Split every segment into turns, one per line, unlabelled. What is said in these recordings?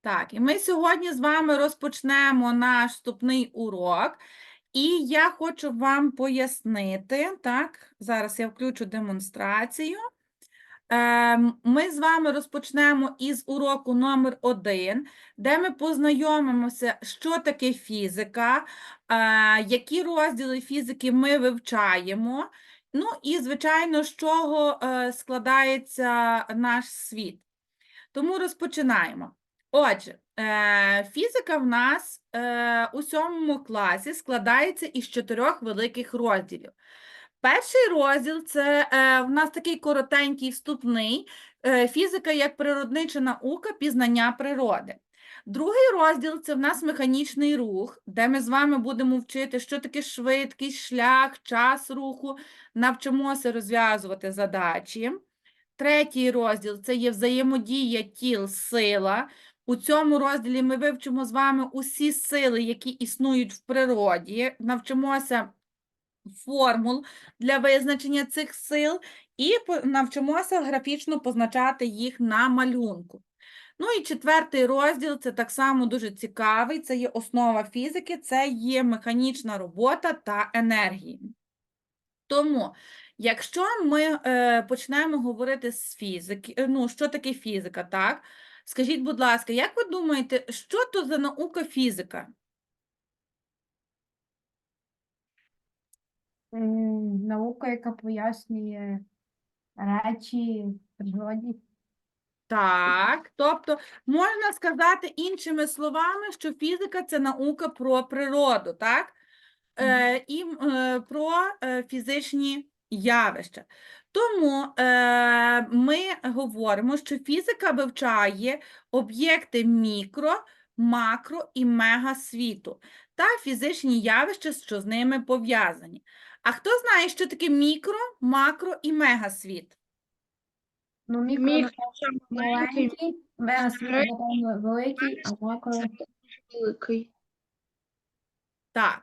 Так, і ми сьогодні з вами розпочнемо наш вступний урок. І я хочу вам пояснити, так, зараз я включу демонстрацію. Ем, Ми з вами розпочнемо із уроку номер один, де ми познайомимося, що таке фізика, е, які розділи фізики ми вивчаємо. Ну і, звичайно, з чого е, складається наш світ. Тому розпочинаємо. Отже, е, фізика в нас е, у сьомому класі складається із чотирьох великих розділів. Перший розділ це е, в нас такий коротенький вступний фізика як природнича наука, пізнання природи. Другий розділ це в нас механічний рух, де ми з вами будемо вчити, що таке швидкість, шлях, час руху, навчимося розв'язувати задачі. Третій розділ це є взаємодія тіл, сила. У цьому розділі ми вивчимо з вами усі сили, які існують в природі, навчимося формул для визначення цих сил і навчимося графічно позначати їх на малюнку. Ну і четвертий розділ це так само дуже цікавий. Це є основа фізики, це є механічна робота та енергії. Тому, якщо ми е, почнемо говорити з фізики, е, ну, що таке фізика, так? Скажіть, будь ласка, як ви думаєте, що то за наука фізика?
М, Наука, яка пояснює речі в природі.
Так, тобто можна сказати іншими словами, що фізика це наука про природу, так? Е, і м, е, про е, фізичні явища. Тому е, ми говоримо, що фізика вивчає об'єкти мікро, макро і мегасвіту та фізичні явища, що з ними пов'язані. А хто знає, що таке мікро, макро і мегасвіт?
Ну, мікро,
Мікро
напевно,
маленький,
маленький, мегасвіт, напевно, великий, а макро
великий.
Так.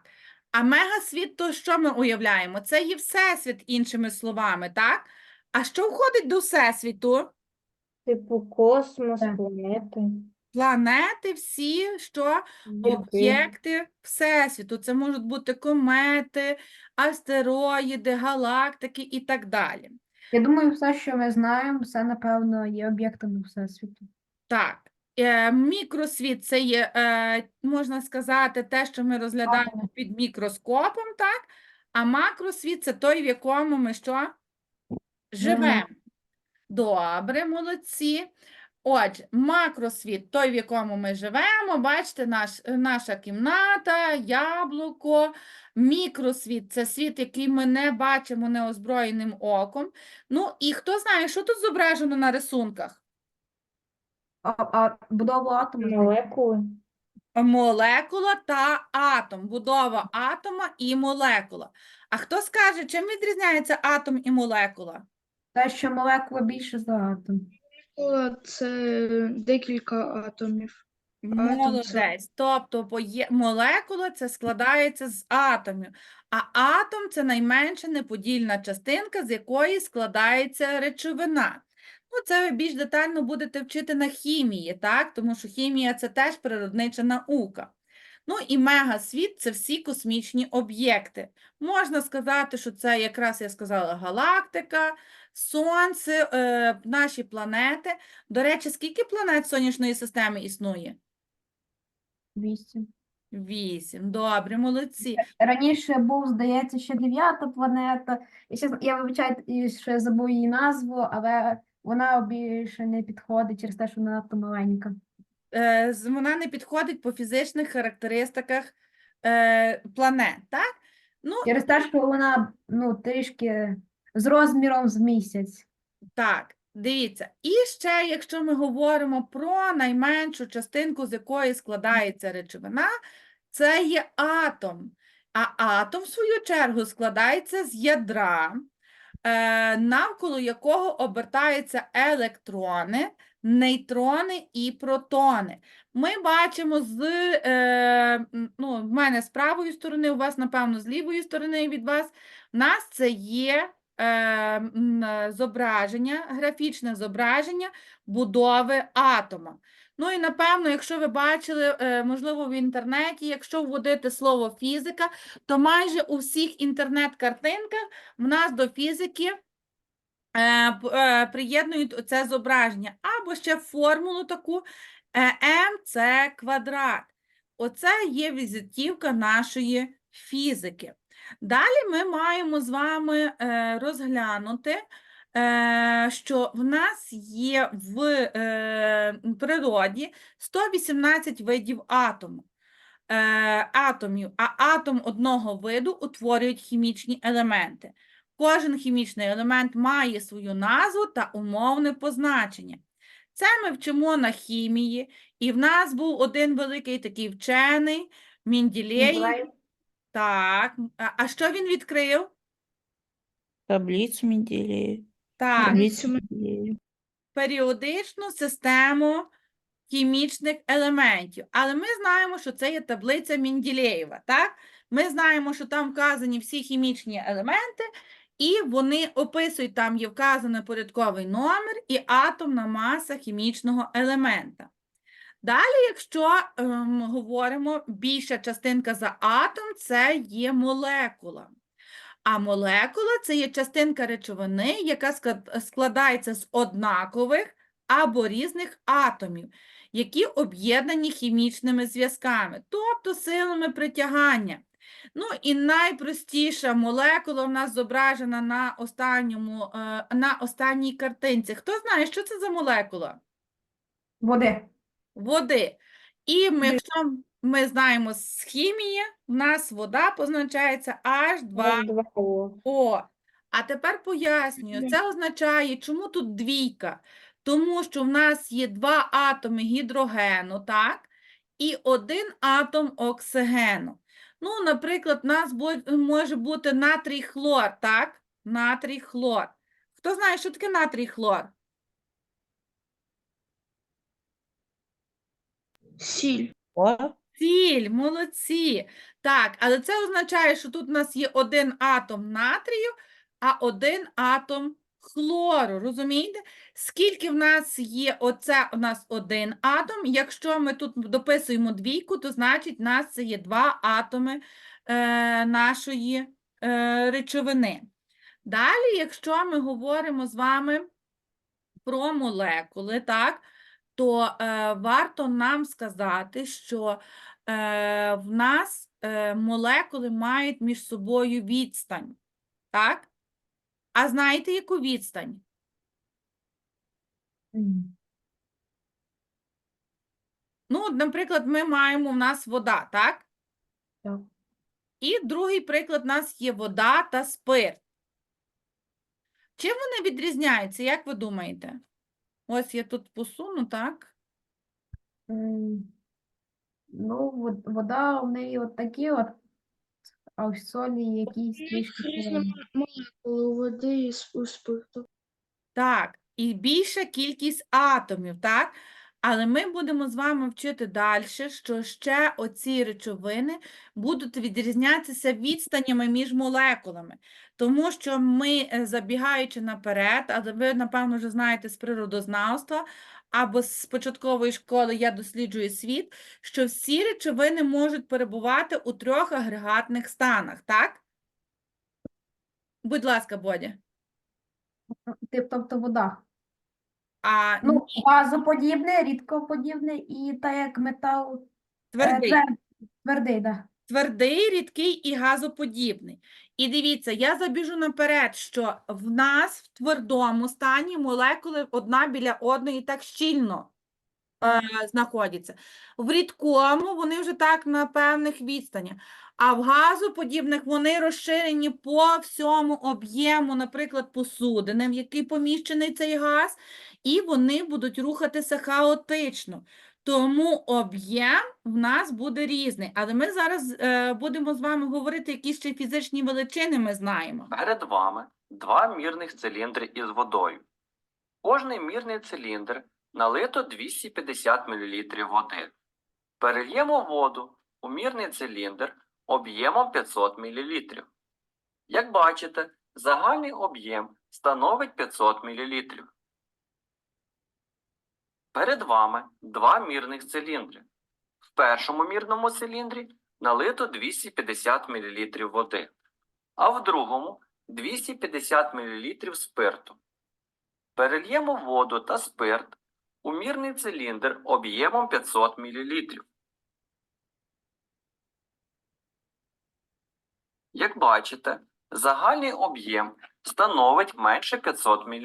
А мегасвіт, то що ми уявляємо? Це є всесвіт, іншими словами, так? А що входить до всесвіту?
Типу космос, планети.
Планети всі, що об'єкти всесвіту. Це можуть бути комети, астероїди, галактики і так далі.
Я думаю, все, що ми знаємо, все, напевно, є об'єктами Всесвіту.
Так, мікросвіт це є, е, можна сказати, те, що ми розглядаємо під мікроскопом, так? А макросвіт це той, в якому ми що? Живемо. Добре, молодці. Отже, макросвіт, той, в якому ми живемо, бачите, наш, наша кімната, яблуко. Мікросвіт це світ, який ми не бачимо неозброєним оком. Ну, і хто знає, що тут зображено на рисунках?
А, а будову атому?
Молекули.
Молекула та атом, будова атома і молекула. А хто скаже, чим відрізняється атом і молекула?
те, що молекула більше за атом.
Молекула це декілька атомів. Атом
Молодець. Тобто поє- молекула це складається з атомів, а атом це найменша неподільна частинка, з якої складається речовина. Ну, це ви більш детально будете вчити на хімії, так? Тому що хімія це теж природнича наука. Ну і мегасвіт це всі космічні об'єкти. Можна сказати, що це якраз я сказала галактика, Сонце, е, наші планети. До речі, скільки планет сонячної системи існує?
Вісім.
Вісім. Добре, молодці.
Раніше був, здається, ще дев'ята планета. І ще, я вибачаю, що я забув її назву, але вона більше не підходить через те, що вона надто маленька.
Е, з- Вона не підходить по фізичних характеристиках е, планет, так? Ну,
Через те, що вона ну, трішки з розміром з місяць.
Так, дивіться. І ще, якщо ми говоримо про найменшу частинку, з якої складається речовина, це є атом. А атом, в свою чергу, складається з ядра, навколо якого обертаються електрони, нейтрони і протони. Ми бачимо з, е, ну, в мене з правої сторони, у вас, напевно, з лівої сторони від вас, в нас це є е, е, зображення, графічне зображення будови атома. Ну і напевно, якщо ви бачили, е, можливо, в інтернеті, якщо вводити слово фізика, то майже у всіх інтернет-картинках в нас до фізики е, е, приєднують це зображення, або ще формулу таку МЦ квадрат. Оце є візитівка нашої фізики. Далі ми маємо з вами розглянути, що в нас є в е, природі 118 видів атому. Е, атомів, а атом одного виду утворюють хімічні елементи. Кожен хімічний елемент має свою назву та умовне позначення. Це ми вчимо на хімії, і в нас був один великий такий вчений Мінділеєв. Так, а що він відкрив?
Таблицу Менделеева.
Так, періодичну систему хімічних елементів. Але ми знаємо, що це є таблиця Менділеєва, так? Ми знаємо, що там вказані всі хімічні елементи, і вони описують, там є вказаний порядковий номер і атомна маса хімічного елемента. Далі, якщо ем, говоримо, більша частинка за атом це є молекула. А молекула це є частинка речовини, яка складається з однакових або різних атомів, які об'єднані хімічними зв'язками, тобто силами притягання. Ну і найпростіша молекула в нас зображена на останньому, е, на останній картинці. Хто знає, що це за молекула?
Води.
Води. І ми, якщо ми знаємо з хімії, в нас вода позначається H2
H2O.
а тепер пояснюю. Це означає, чому тут двійка? Тому що в нас є два атоми гідрогену, так? І один атом оксигену. Ну, наприклад, у нас може бути натрій хлор, так? Натрій хлор. Хто знає, що таке натрій хлор?
Сіль.
О,
Сіль, молодці. Так, але це означає, що тут у нас є один атом натрію, а один атом хлору. Розумієте? Скільки в нас є оце у нас один атом. Якщо ми тут дописуємо двійку, то значить в нас це є два атоми е, нашої е, речовини. Далі, якщо ми говоримо з вами про молекули, так, то е, варто нам сказати, що е, в нас е, молекули мають між собою відстань. Так? А знаєте, яку відстань? Ну, наприклад, ми маємо в нас вода, так?
Так.
І другий приклад у нас є вода та спирт. Чим вони відрізняються, як ви думаєте? Ось я тут посуну, так?
Ну, вод- вода у неї от такі от, а в солі якісь трішки
Різні молекули у води і с- у спирту.
Так, і більша кількість атомів, так? Але ми будемо з вами вчити далі, що ще оці речовини будуть відрізнятися відстанями між молекулами. Тому що ми, е, забігаючи наперед, але ви, напевно, вже знаєте з природознавства або з початкової школи «Я досліджую світ», що всі речовини можуть перебувати у трьох агрегатних станах, так? Будь ласка, Бодя.
Тип- Тобто вода.
А
Ну, газоподібне, рідкоподібне і так як метал е,
твердий.
твер- твердий, да.
Твердий, рідкий і газоподібний. І дивіться, я забіжу наперед, що в нас в твердому стані молекули одна біля одної так щільно е, знаходяться. В рідкому вони вже так на певних відстанях. А в газоподібних вони розширені по всьому об'єму, наприклад, посудини, в який поміщений цей газ, і вони будуть рухатися хаотично. Тому об'єм в нас буде різний. Але ми зараз е, будемо з вами говорити, які ще фізичні величини ми знаємо.
Перед вами два мірних циліндри із водою. Кожний мірний циліндр налито 250 мл води. Перельємо воду у мірний циліндр об'ємом 500 мл. Як бачите, Загальний об'єм становить 500 мл. Перед вами два мірних циліндри. В першому мірному циліндрі налито 250 мл води, а в другому 250 мл спирту. Перельємо воду та спирт у мірний циліндр об'ємом 500 мл. Як бачите, загальний об'єм становить менше 500 мл.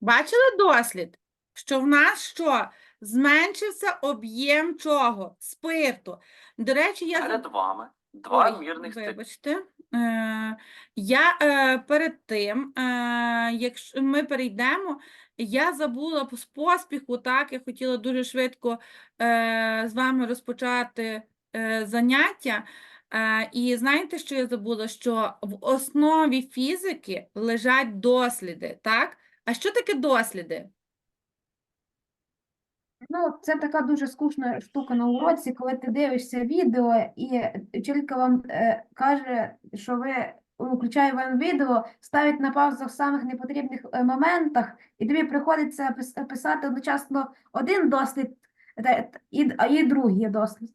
Бачили дослід? Що в нас що? Зменшився об'єм чого? Спирту. До речі, я
Перед вами два
Ой,
мірних
вибачте. Е, я е, перед тим, е, якщо ми перейдемо, я забула з поспіху, так, я хотіла дуже швидко е, з вами розпочати е, заняття. Е, і знаєте, що я забула? Що в основі фізики лежать досліди, так? А що таке досліди?
Ну, це така дуже скучна штука на уроці, коли ти дивишся відео, і вчителька вам е, каже, що ви включає вам відео, ставить на паузу в самих непотрібних е, моментах, і тобі приходиться пис- писати одночасно один дослід та- і, і другий дослід.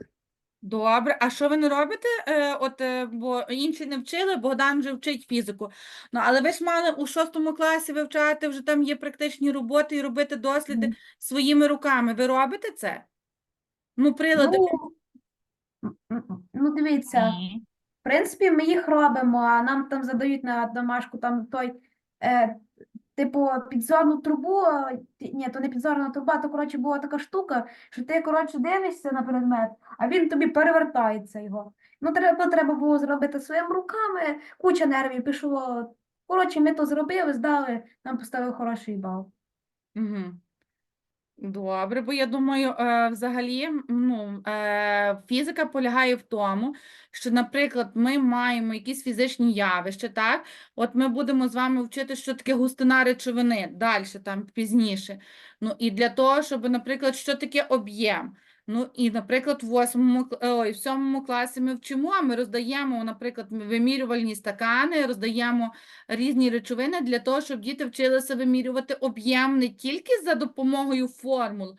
Добре, а що ви не робите? Е, от, е, бо інші не вчили, Богдан вже вчить фізику. Ну, але ви ж мали у шостому класі вивчати, вже там є практичні роботи і робити досліди своїми руками. Ви робите це? Ну, прилади.
Ну, ну, дивіться. В принципі, ми їх робимо, а нам там задають на домашку там той, е, типу, підзорну трубу. Ні, то не підзорна труба, то коротше була така штука, що ти коротше дивишся на предмет, а він тобі перевертається його. Ну, треба, ну, треба було зробити своїми руками, куча нервів пішло. Коротше, ми то зробили, здали, нам поставили хороший бал.
Угу. Добре, бо я думаю, е, взагалі, ну, е, фізика полягає в тому, що, наприклад, ми маємо якісь фізичні явища, так? От ми будемо з вами вчити, що таке густина речовини, далі, там, пізніше. Ну, і для того, щоб, наприклад, що таке об'єм. Ну, і, наприклад, в восьмому, е, ой, в сьомому класі ми вчимо, ми роздаємо, наприклад, вимірювальні стакани, роздаємо різні речовини для того, щоб діти вчилися вимірювати об'єм не тільки за допомогою формул,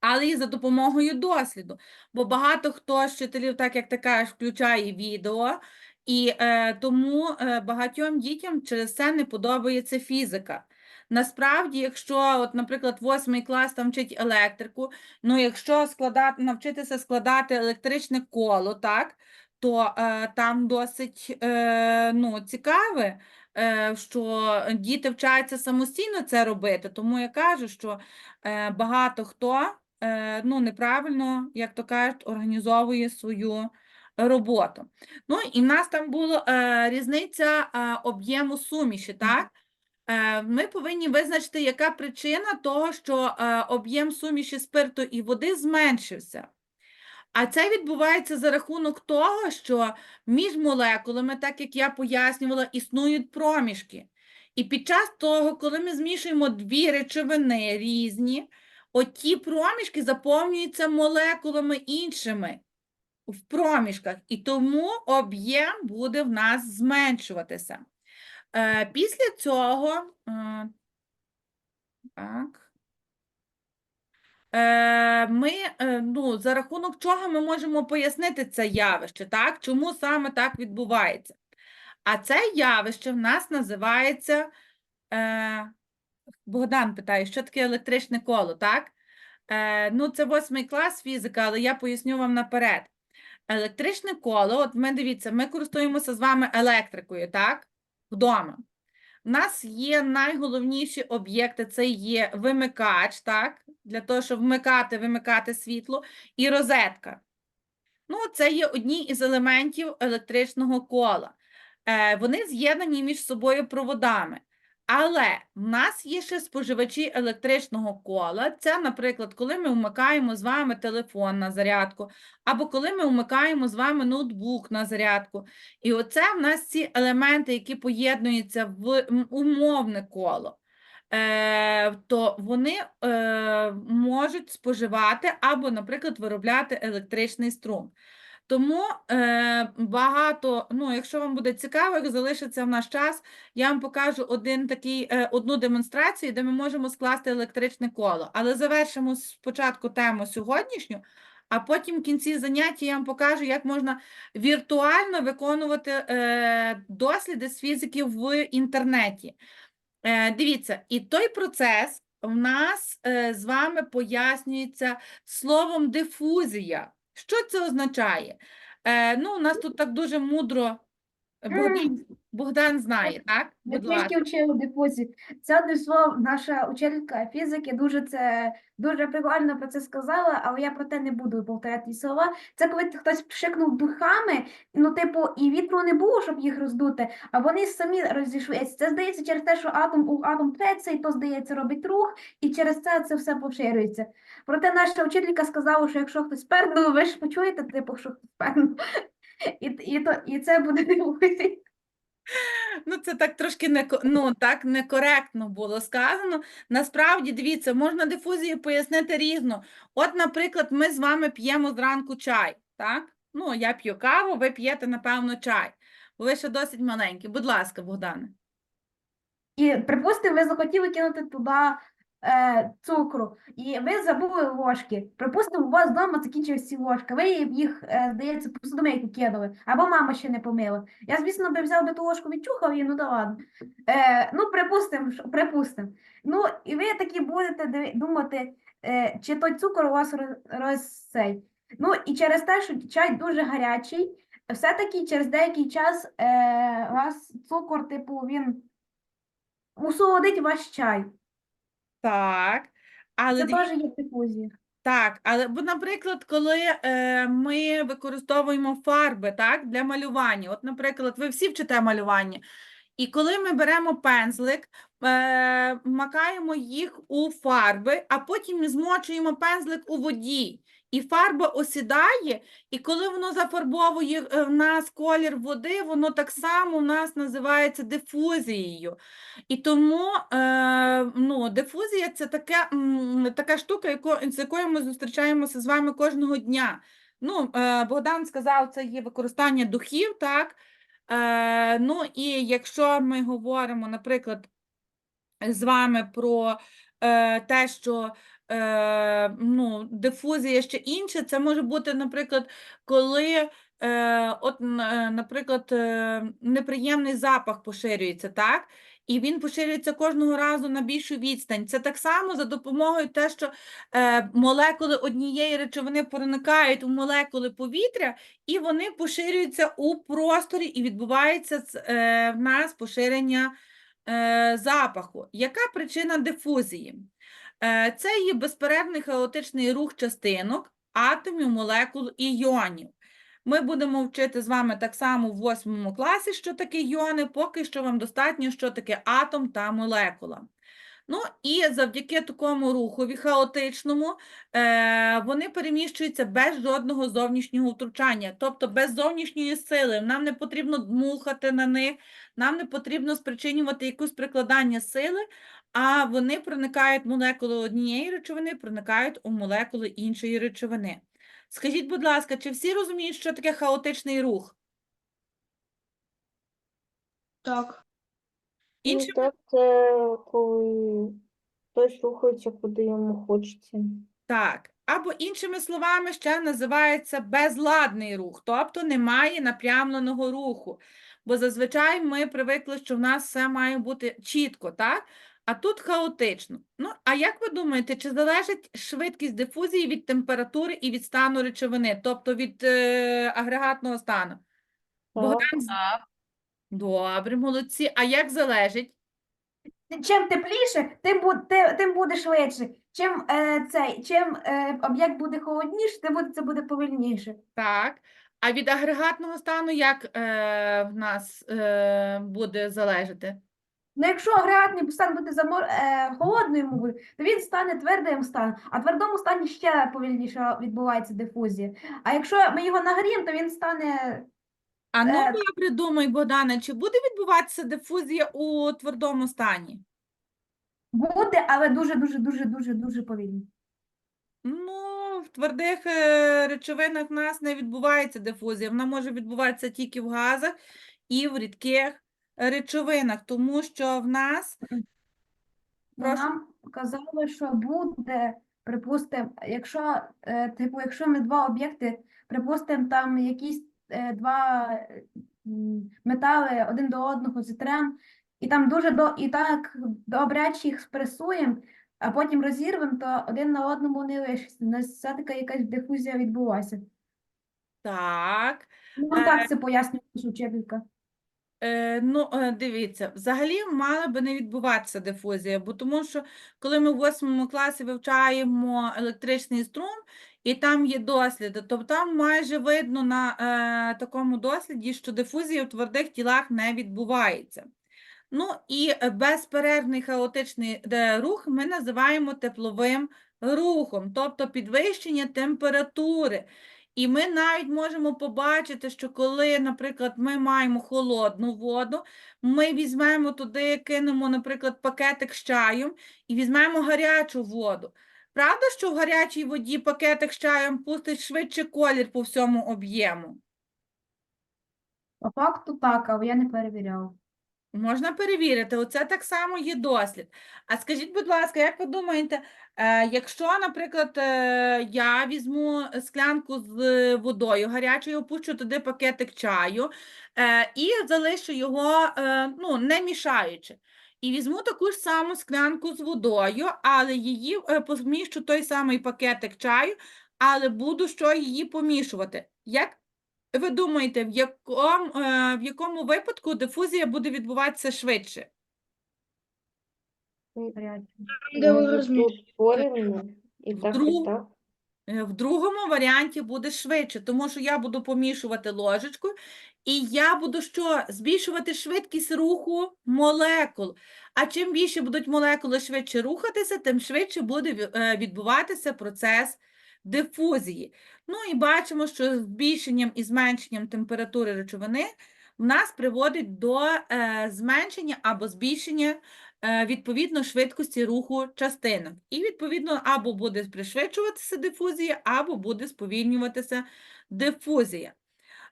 але й за допомогою досліду. Бо багато хто з вчителів, так як ти кажеш, включає відео, і е, тому е, багатьом дітям через це не подобається фізика. Насправді, якщо, от, наприклад, восьмий клас там вчить електрику, ну якщо складати, навчитися складати електричне коло, так, то е, там досить е, ну, цікаве, е, що діти вчаться самостійно це робити. Тому я кажу, що е, багато хто е, ну, неправильно, як то кажуть, організовує свою роботу. Ну і в нас там була е, різниця е, об'єму суміші, так? Е, Ми повинні визначити, яка причина того, що е, об'єм суміші спирту і води зменшився. А це відбувається за рахунок того, що між молекулами, так як я пояснювала, існують проміжки. І під час того, коли ми змішуємо дві речовини різні, оті проміжки заповнюються молекулами іншими в проміжках, і тому об'єм буде в нас зменшуватися. Е, Після цього, е, так. Е, Ми, ну, за рахунок чого ми можемо пояснити це явище, так? Чому саме так відбувається? А це явище в нас називається, Богдан питає, що таке електричне коло, так? Е, ну, це восьмий клас фізика, але я поясню вам наперед. Електричне коло, от ми дивіться, ми користуємося з вами електрикою, так? Вдома. У нас є найголовніші об'єкти, це є вимикач, так? Для того, щоб вмикати, вимикати світло, і розетка. Ну, це є одні із елементів електричного кола. Е, вони з'єднані між собою проводами. Але в нас є ще споживачі електричного кола. Це, наприклад, коли ми вмикаємо з вами телефон на зарядку, або коли ми вмикаємо з вами ноутбук на зарядку. І оце в нас ці елементи, які поєднуються в умовне коло. Е, то вони е, можуть споживати або, наприклад, виробляти електричний струм. Тому е, багато, ну, якщо вам буде цікаво, як залишиться в наш час, я вам покажу один такий, е, одну демонстрацію, де ми можемо скласти електричне коло. Але завершимо спочатку тему сьогоднішню, а потім в кінці заняття я вам покажу, як можна віртуально виконувати е, досліди з фізики в інтернеті. Е, дивіться, і той процес в нас е, з вами пояснюється словом дифузія. Що це означає? Е, ну, у нас тут так дуже мудро Богдан, Богдан знає, так? Будь ласка.
трішки вчили дифузію. Це одне слово, наша учителька фізики дуже це дуже прикольно про це сказала, але я про те не буду повторяти ті слова. Це коли хтось пшикнув духами, ну, типу, і вітру не було, щоб їх роздути, а вони самі розійшлися. Це здається через те, що атом у атом треться, і то, здається, робить рух, і через це це все поширюється. Проте наша учителька сказала, що якщо хтось пернув, ви ж почуєте, типу, що хтось пернув. І, і, то, і це буде дифузія.
Ну, це так трошки не, ну, так некоректно було сказано. Насправді, дивіться, можна дифузію пояснити різно. От, наприклад, ми з вами п'ємо зранку чай, так? Ну, я п'ю каву, ви п'єте, напевно, чай. Бо ви ще досить маленькі. Будь ласка, Богдане.
І, припустимо, ви захотіли кинути туди е, цукру, і ви забули ложки. Припустимо, у вас вдома закінчились ці ложки, ви їх, е, здається, по посудомийку кинули, або мама ще не помила. Я, звісно, би взяв би ту ложку, відчухав її, ну да ладно. Е, ну, припустимо, припустимо. Ну, і ви такі будете думати, е, чи той цукор у вас роз. Ну, і через те, що чай дуже гарячий, все-таки через деякий час е, вас цукор, типу, він усолодить ваш чай.
Так. Але
Це теж є дифузія.
Так, але бо, наприклад, коли е, ми використовуємо фарби так, для малювання, от, наприклад, ви всі вчите малювання, і коли ми беремо пензлик, е, макаємо їх у фарби, а потім змочуємо пензлик у воді, і фарба осідає, і коли воно зафарбовує е, в нас колір води, воно так само в нас називається дифузією. І тому е, ну, дифузія це таке, м, така штука, яко, з якою ми зустрічаємося з вами кожного дня. Ну, е, Богдан сказав, це є використання духів, так? Е, ну і якщо ми говоримо, наприклад, з вами про е, те, що е, ну, дифузія ще інше, це може бути, наприклад, коли, е, от, е, наприклад, е, неприємний запах поширюється, так? І він поширюється кожного разу на більшу відстань. Це так само за допомогою те, що е, молекули однієї речовини проникають у молекули повітря, і вони поширюються у просторі, і відбувається е, в нас поширення е, запаху. Яка причина дифузії? Е, це є безперервний хаотичний рух частинок, атомів, молекул і іонів. Ми будемо вчити з вами так само в восьмому класі, що таке іони, поки що вам достатньо, що таке атом та молекула. Ну і завдяки такому рухові хаотичному е, вони переміщуються без жодного зовнішнього втручання, тобто без зовнішньої сили. Нам не потрібно дмухати на них, нам не потрібно спричинювати якусь прикладання сили, а вони проникають в молекули однієї речовини, проникають у молекули іншої речовини. Скажіть, будь ласка, чи всі розуміють, що таке хаотичний рух?
Так.
Ну, так, це коли хтось рухається, куди йому хочеться.
Так, або іншими словами ще називається безладний рух, тобто немає напрямленого руху. Бо зазвичай ми привикли, що в нас все має бути чітко, так? А тут хаотично. Ну, а як ви думаєте, чи залежить швидкість дифузії від температури і від стану речовини, тобто від е, агрегатного стану? Богдан? з- Добре, молодці. А як залежить?
Чим тепліше, тим, бу- тим буде швидше. Чим, е, цей, чим е, об'єкт буде холодніше, тим буде, це буде повільніше.
Так. А від агрегатного стану як е, в нас е, буде залежати?
Ну, якщо агрегатний постан буде замор... е, холодною мовою, то він стане твердим станом, а в твердому стані ще повільніше відбувається дифузія. А якщо ми його нагріємо, то він стане
А ну,
Е,
я придумай, Богдане, чи буде відбуватися дифузія у твердому стані?
буде, але дуже, дуже, дуже, дуже, дуже повільно.
Ну, в твердих е, речовинах в нас не відбувається дифузія. Вона може відбуватися тільки в газах і в рідких речовинах, тому що в нас Прошу.
Нам казали, що буде, припустимо, якщо, е, типу, якщо ми два об'єкти, припустимо, там якісь е, два е, м, метали один до одного зітрем, і там дуже до і так добряче їх спресуємо, а потім розірвемо, то один на одному не лишиться. У нас все-таки якась дифузія відбулася.
так.
Ну, так це пояснює наша вчителька.
Е, ну, е, дивіться, взагалі мала би не відбуватися дифузія, бо тому що коли ми в восьмому класі вивчаємо електричний струм, і там є досліди, то там майже видно на е, такому досліді, що дифузія в твердих тілах не відбувається. Ну і безперервний хаотичний е, рух ми називаємо тепловим рухом, тобто підвищення температури. І ми навіть можемо побачити, що коли, наприклад, ми маємо холодну воду, ми візьмемо туди, кинемо, наприклад, пакетик з чаєм і візьмемо гарячу воду. Правда, що в гарячій воді пакетик з чаєм пустить швидше колір по всьому об'єму?
По факту так, але я не перевіряла.
Можна перевірити, оце так само є дослід. А скажіть, будь ласка, як ви думаєте, е, якщо, наприклад, е, я візьму склянку з водою гарячою, опущу туди пакетик чаю е, і залишу його, ну, не мішаючи. І візьму таку ж саму склянку з водою, але її поміщу той самий пакетик чаю, але буду що її помішувати. Як ви думаєте, в якому, е, в якому випадку дифузія буде відбуватися швидше?
Де ви розміщуєте?
і так, і
Вдруг-
так.
Е, В другому варіанті буде швидше, тому що я буду помішувати ложечкою, і я буду що? Збільшувати швидкість руху молекул. А чим більше будуть молекули швидше рухатися, тим швидше буде ві- е, відбуватися процес дифузії. Ну і бачимо, що збільшенням і зменшенням температури речовини в нас приводить до е, зменшення або збільшення е, відповідно швидкості руху частинок. І відповідно або буде пришвидшуватися дифузія, або буде сповільнюватися дифузія.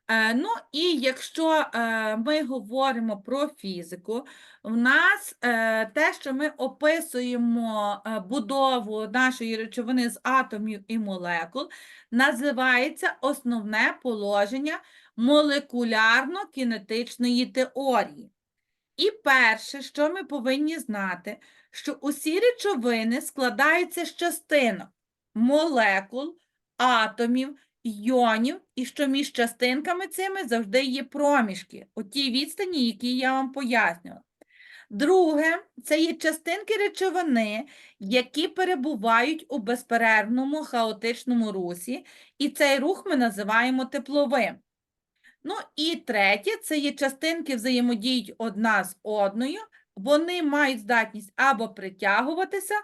Е, Ну і якщо е, ми говоримо про фізику, в нас е, те, що ми описуємо будову нашої речовини з атомів і молекул, називається основне положення молекулярно-кінетичної теорії. І перше, що ми повинні знати, що усі речовини складаються з частинок молекул, атомів, йонів, і що між частинками цими завжди є проміжки, у тій відстані, які я вам пояснювала. Друге, це є частинки речовини, які перебувають у безперервному хаотичному русі, і цей рух ми називаємо тепловим. Ну і третє, це є частинки взаємодіють одна з одною, вони мають здатність або притягуватися,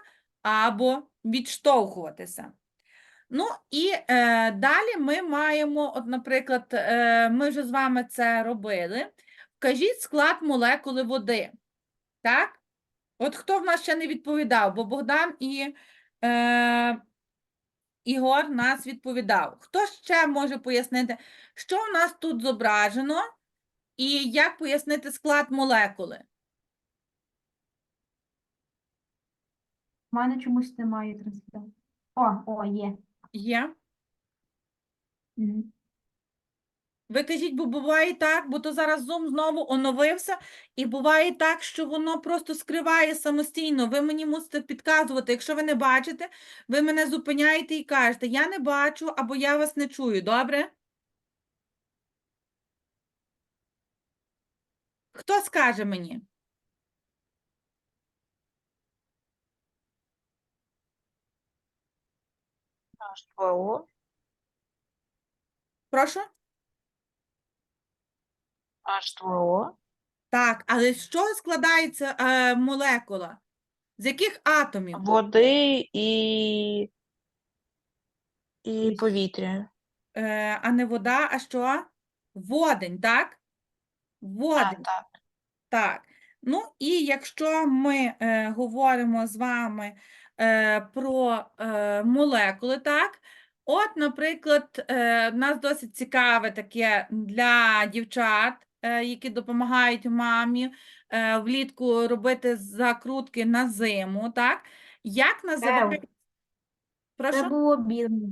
або відштовхуватися. Ну і е, далі ми маємо, от, наприклад, е, ми вже з вами це робили. Вкажіть склад молекули води. Так? От хто в нас ще не відповідав, бо Богдан і е, Ігор нас відповідав. Хто ще може пояснити, що в нас тут зображено і як пояснити склад молекули?
У мене чомусь немає трансляції. О, о, є.
Є? Ви кажіть, бо буває так, бо то зараз Zoom знову оновився, і буває так, що воно просто скриває самостійно. Ви мені мусите підказувати. Якщо ви не бачите, ви мене зупиняєте і кажете, я не бачу або я вас не чую, добре? Хто скаже мені?
H2O.
Прошу?
H2O.
Так, але з чого складається е, молекула? З яких атомів?
Води і, і повітря.
Е, а не вода, а що? Водень, так?
Так,
Водень.
так.
Так. Ну і якщо ми е, говоримо з вами про е, молекули, так? От, наприклад, е, нас досить цікаве таке для дівчат, е, які допомагають мамі е, влітку робити закрутки на зиму, так? Як називається?
Це було бідно.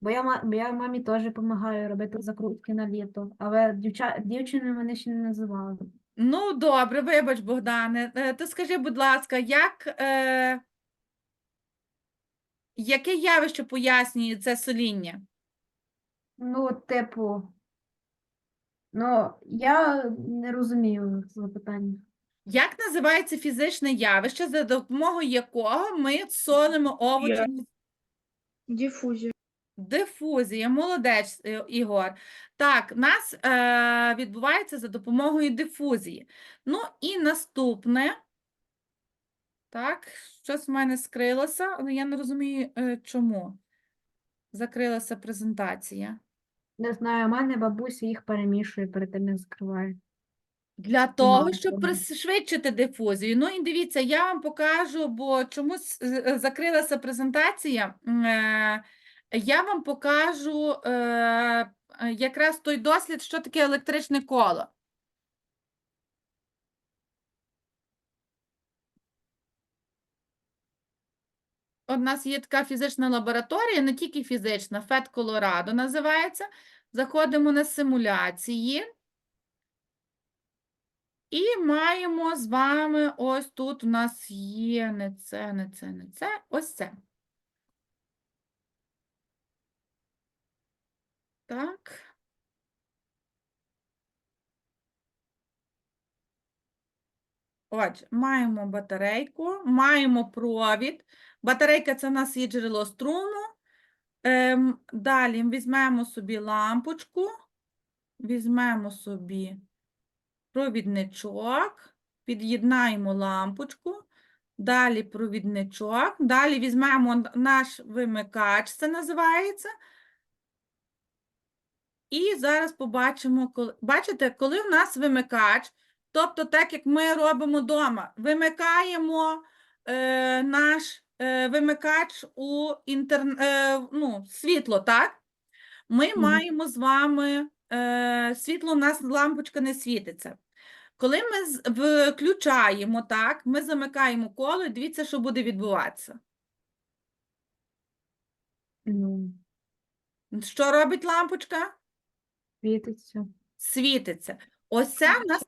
Бо я, я мамі теж допомагаю робити закрутки на літо, але дівча, дівчини мене ще не називали.
Ну, добре, вибач, Богдане. Е, То скажи, будь ласка, як, е, яке явище пояснює це соління?
Ну, типу, ну, я не розумію запитання.
Як називається фізичне явище, за допомогою якого ми солимо овочі? На
Дифузія.
Дифузія, молодець, е, Ігор. Так, в нас е, відбувається за допомогою дифузії. Ну і наступне. Так, щось в мене скрилося, але я не розумію, е, чому. Закрилася презентація.
Не знаю, у мене бабуся їх перемішує перед тим, як закриває.
Для того, щоб пришвидшити дифузію. Ну і дивіться, я вам покажу, бо чомусь е, е, закрилася презентація. Я вам покажу якраз той дослід, що таке електричне коло. У нас є така фізична лабораторія, не тільки фізична, ФЕД Колорадо називається. Заходимо на симуляції. І маємо з вами ось тут у нас є не це, не це, не це, ось це. Так. Отже, маємо батарейку, маємо провід. Батарейка це в нас є джерело струму. Ем, далі візьмемо собі лампочку, візьмемо собі провідничок, під'єднаємо лампочку, далі провідничок, далі візьмемо наш вимикач, це називається. І зараз побачимо, бачите, коли в нас вимикач, тобто так, як ми робимо вдома, вимикаємо е, наш е, вимикач у інтер... е, ну, світло, так? Ми
Мгм.
маємо з вами е, світло, у нас лампочка не світиться. Коли ми включаємо, так, ми замикаємо коло, і дивіться, що буде відбуватися.
Ну,
Що робить лампочка?
світиться.
Світиться. Ось це в нас